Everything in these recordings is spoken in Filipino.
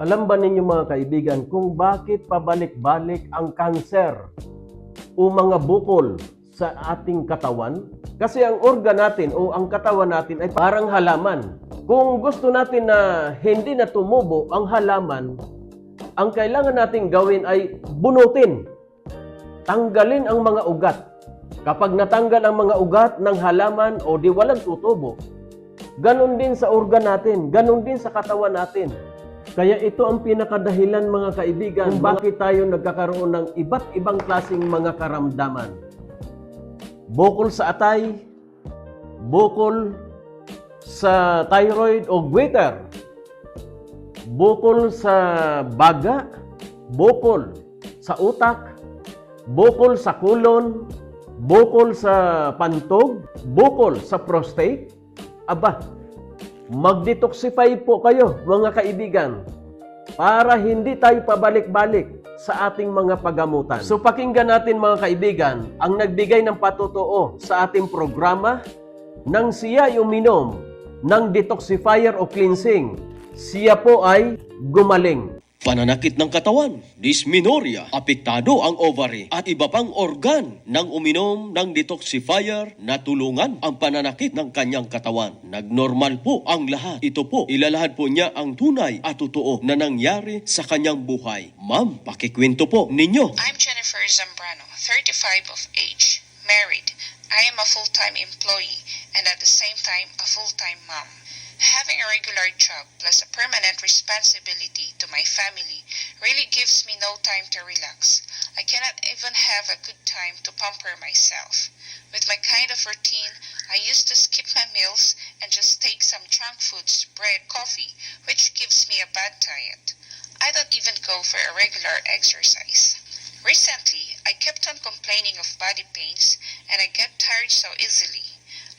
Alam ba ninyo mga kaibigan kung bakit pabalik-balik ang kanser o mga bukol sa ating katawan? Kasi ang organ natin o ang katawan natin ay parang halaman. Kung gusto natin na hindi na tumubo ang halaman, ang kailangan nating gawin ay bunutin. Tanggalin ang mga ugat. Kapag natanggal ang mga ugat ng halaman o di walang tutubo, ganon din sa organ natin, ganon din sa katawan natin. Kaya ito ang pinakadahilan mga kaibigan kung bakit tayo nagkakaroon ng iba't ibang klasing mga karamdaman. Bukol sa atay, bukol sa thyroid o goiter, bukol sa baga, bukol sa utak, bukol sa kulon, bukol sa pantog, bukol sa prostate. Aba, mag-detoxify po kayo mga kaibigan para hindi tayo pabalik-balik sa ating mga pagamutan. So pakinggan natin mga kaibigan ang nagbigay ng patutuo sa ating programa nang siya uminom ng detoxifier o cleansing. Siya po ay gumaling. Pananakit ng katawan, dysmenorrhea, apektado ang ovary at iba pang organ nang uminom ng detoxifier na tulungan ang pananakit ng kanyang katawan. Nagnormal po ang lahat. Ito po, ilalahad po niya ang tunay at totoo na nangyari sa kanyang buhay. Ma'am, pakikwento po ninyo. I'm Jennifer Zambrano, 35 of age, married. I am a full-time employee and at the same time a full-time mom. Having a regular job plus a permanent responsibility to my family really gives me no time to relax. I cannot even have a good time to pamper myself. With my kind of routine, I used to skip my meals and just take some junk foods, bread, coffee, which gives me a bad diet. I don't even go for a regular exercise. Recently, I kept on complaining of body pains and I get tired so easily.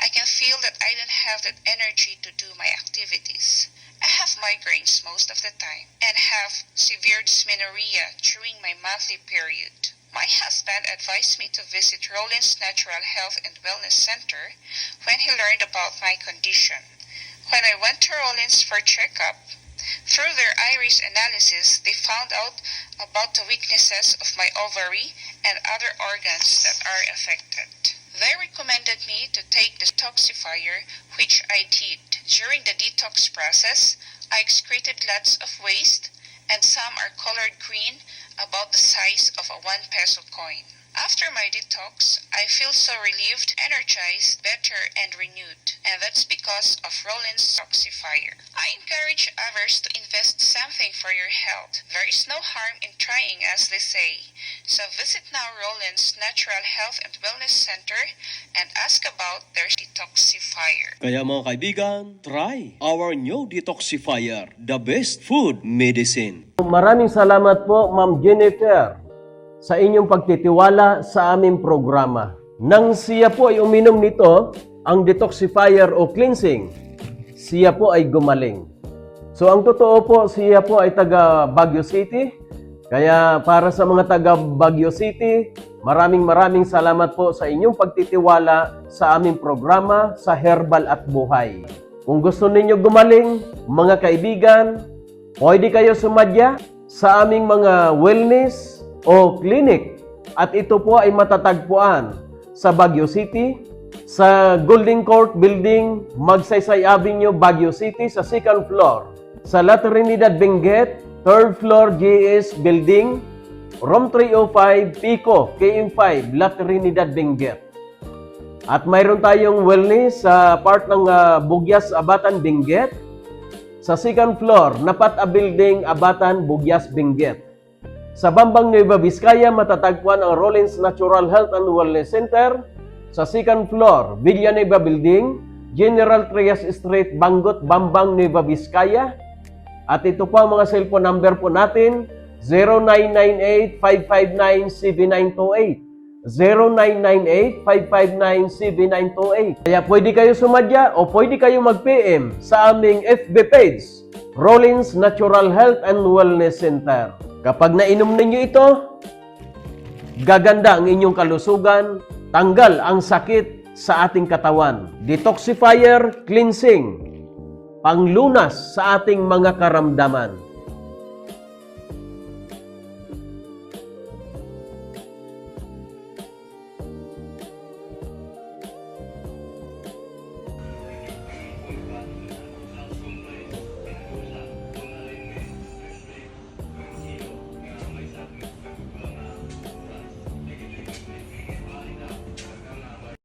I can feel that I don't have that energy to do my activities. I have migraines most of the time and have severe dysmenorrhea during my monthly period. My husband advised me to visit Rollins Natural Health and Wellness Center when he learned about my condition. When I went to Rollins for checkup, through their iris analysis, they found out about the weaknesses of my ovary and other organs that are affected. They recommended me to take the detoxifier, which I did. During the detox process, I excreted lots of waste, and some are colored green, about the size of a one peso coin. After my detox, I feel so relieved, energized, better, and renewed. And that's because of Rollins Detoxifier. I encourage others to invest something for your health. There is no harm in trying, as they say. So visit now Rollins Natural Health and Wellness Center and ask about their detoxifier. Kaya mga kaibigan, try our new detoxifier, the best food medicine. Maraming salamat po Ma'am Jennifer sa inyong pagtitiwala sa aming programa. Nang siya po ay uminom nito, ang detoxifier o cleansing, siya po ay gumaling. So ang totoo po, siya po ay taga Baguio City. Kaya para sa mga taga Baguio City, maraming maraming salamat po sa inyong pagtitiwala sa aming programa sa Herbal at Buhay. Kung gusto ninyo gumaling, mga kaibigan, pwede kayo sumadya sa aming mga wellness o clinic. At ito po ay matatagpuan sa Baguio City, sa Golden Court Building, Magsaysay Avenue, Baguio City, sa second floor. Sa La Trinidad Benguet, third floor GS Building, room 305, Pico, KM5, La Trinidad Benguet. At mayroon tayong wellness sa part ng ah, Bugyas, Abatan, Benguet. Sa second floor, Napata Building, Abatan, Bugyas, Benguet. Sa Bambang Nueva Vizcaya, matatagpuan ang Rollins Natural Health and Wellness Center. Sa second floor, Villanueva Building, General Trias Street, Bangot, Bambang Nueva Vizcaya. At ito po ang mga cellphone number po natin, 0998-559-7928. 0998-559-7928. Kaya pwede kayo sumadya o pwede kayo mag-PM sa aming FB page, Rollins Natural Health and Wellness Center. Kapag nainom ninyo ito, gaganda ang inyong kalusugan, tanggal ang sakit sa ating katawan. Detoxifier cleansing, panglunas sa ating mga karamdaman.